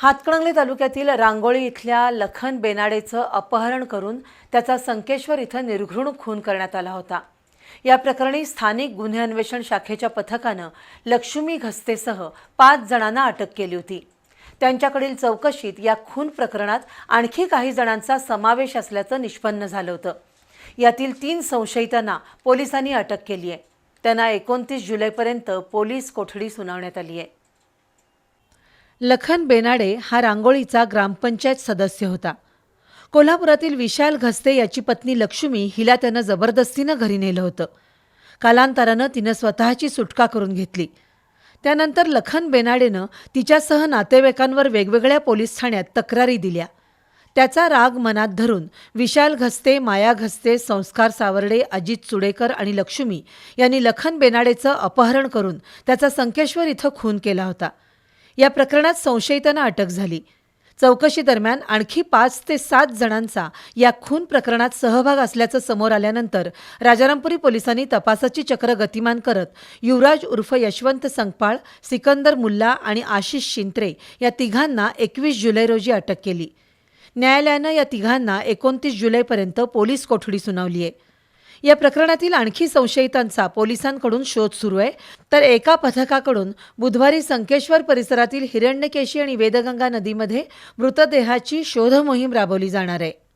हातकणंगले तालुक्यातील रांगोळी इथल्या लखन बेनाडेचं अपहरण करून त्याचा संकेश्वर इथं निर्घृण खून करण्यात आला होता. या प्रकरणी स्थानिक गुन्हे अन्वेषण शाखेच्या पथकानं लक्ष्मी घस्तेसह पाच जणांना अटक केली होती. त्यांच्याकडील चौकशीत या खून प्रकरणात आणखी काही जणांचा समावेश असल्याचं निष्पन्न झालं होतं. यातील तीन संशयितांना पोलिसांनी अटक केली आहे त्यांना एकोणतीस जुलैपर्यंत पोलीस कोठडी सुनावण्यात आली आहे लखन बेनाडे हा रांगोळीचा ग्रामपंचायत सदस्य होता. कोल्हापुरातील विशाल घस्ते याची पत्नी लक्ष्मी हिला त्यानं जबरदस्तीनं घरी नेलं होतं. कालांतरानं तिनं स्वतःची सुटका करून घेतली. त्यानंतर लखन बेनाडेनं तिच्यासह नातेवाईकांवर वेगवेगळ्या पोलीस ठाण्यात तक्रारी दिल्या. त्याचा राग मनात धरून विशाल घस्ते माया घस्ते संस्कार सावर्डे अजित चुडेकर आणि लक्ष्मी यांनी लखन बेनाडेचं अपहरण करून त्याचा संकेश्वर इथं खून केला होता. या प्रकरणात संशयितांना अटक झाली. चौकशी दरम्यान आणखी पाच ते सात जणांचा या खून प्रकरणात सहभाग असल्याचं समोर आल्यानंतर राजारामपुरी पोलिसांनी तपासाची चक्र गतिमान करत युवराज उर्फ यशवंत संगपाळ सिकंदर मुल्ला आणि आशिष शिंत्रे या तिघांना एकवीस जुलै रोजी अटक केली. न्यायालयानं या तिघांना एकोणतीस जुलैपर्यंत पोलीस कोठडी सुनावली आहे या प्रकरणातील आणखी संशयितांचा पोलिसांकडून शोध सुरू आहे. तर एका पथकाकडून बुधवारी संकेश्वर परिसरातील हिरण्यकेशी आणि वेदगंगा नदीमध्ये मृतदेहाची शोध मोहीम राबवली जाणार आहे.